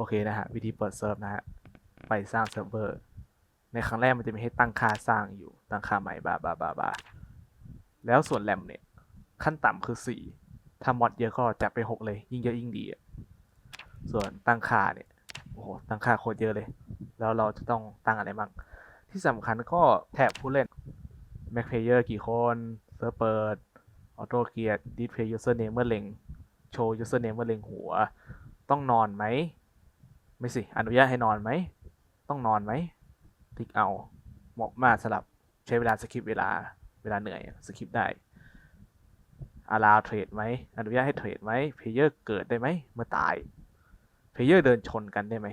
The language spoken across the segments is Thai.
โอเคนะฮะวิธีเปิดเซิร์ฟนะฮะไปสร้างเซิร์ฟเวอร์ในครั้งแรกมันจะมีให้ตั้งค่าสร้างอยู่ตั้งค่าใหม่บาบาบาบาแล้วส่วนแรมเนี่ย ขั้นต่ำคือ 4 ถ้ามอดเยอะก็จัดไป 6 เลย ยิ่งเยอะยิ่งดีส่วนตั้งค่าเนี่ยโอ้โหตั้งค่าโคตรเยอะเลย แล้วเราจะต้องตั้งอะไรบ้างที่สำคัญก็แท็บผู้เล่น Mac Player กี่คนเซิร์ฟเปิดออโต้เกียร์ Display Username เมื่อเลงโชว์ Username เมื่อเลงหัว ต้องนอนไหม ไม่สิ อนุญาตให้นอนไหม ต้องนอนไหมคลิกเอา เหมาะมากสำหรับใช้เวลาสคิปเวลาเวลาเหนื่อยสคิปได้ allow เทรดไหมอนุญาตให้เทรดไหมเพเยอร์เกิดได้ไหมเมื่อตายเพเยอร์เดินชนกันได้ไหม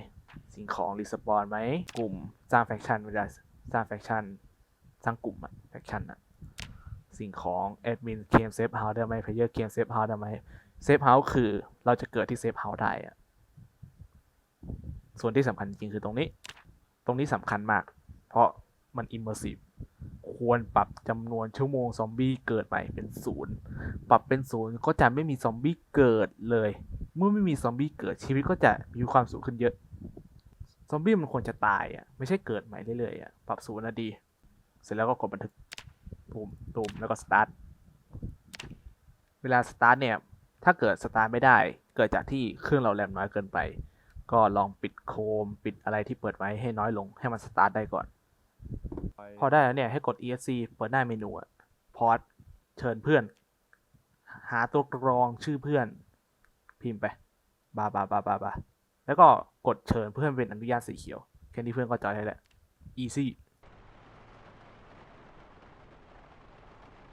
สิ่งของรีสปอนไหมกลุ่มสร้างแฟคชั่นเวลาสร้างแฟคชั่นสร้างกลุ่มอะแฟคชั่นอะสิ่งของแอดมินเกมเซฟเฮาส์ได้ไหมเพเยอร์เกมเซฟเฮาส์ได้ไหมเซฟเฮาส์คือเราจะเกิดที่เซฟเฮาส์ได้อะ ส่วนที่สำคัญจริงคือตรงนี้ ตรงนี้สำคัญมาก เพราะมันอิมเมอร์ซีฟควรปรับจำนวนชั่วโมงซอมบี้เกิดใหม่เป็นศูนย์ปรับเป็นศูนย์ก็จะไม่มีซอมบี้เกิดเลย เมื่อไม่มีซอมบี้เกิดชีวิตก็จะมีความสุขขึ้นเยอะ ซอมบี้มันควรจะตายอะไม่ใช่เกิดใหม่เรื่อยๆอะปรับศูนย์นะดี เสร็จแล้วก็กดบันทึกตุ่มตุ่มแล้วก็สตาร์ทเวลาสตาร์ทเนี่ยถ้าเกิดสตาร์ทไม่ได้ เกิดจากที่เครื่องเราแรมน้อยเกินไป ก็ลองปิดโคมปิดอะไรที่เปิดไว้ให้น้อยลงให้มันสตาร์ทได้ก่อน พอได้แล้วเนี่ยให้กด ESC เปิดหน้าเมนูพอร์ตเชิญเพื่อน หาตัวกรองชื่อเพื่อน พิมพ์ไปบาบาบาบาบาแล้วก็กดเชิญเพื่อนเป็นอนุญาตสีเขียว แค่นี้เพื่อนก็จอยได้แหละ easy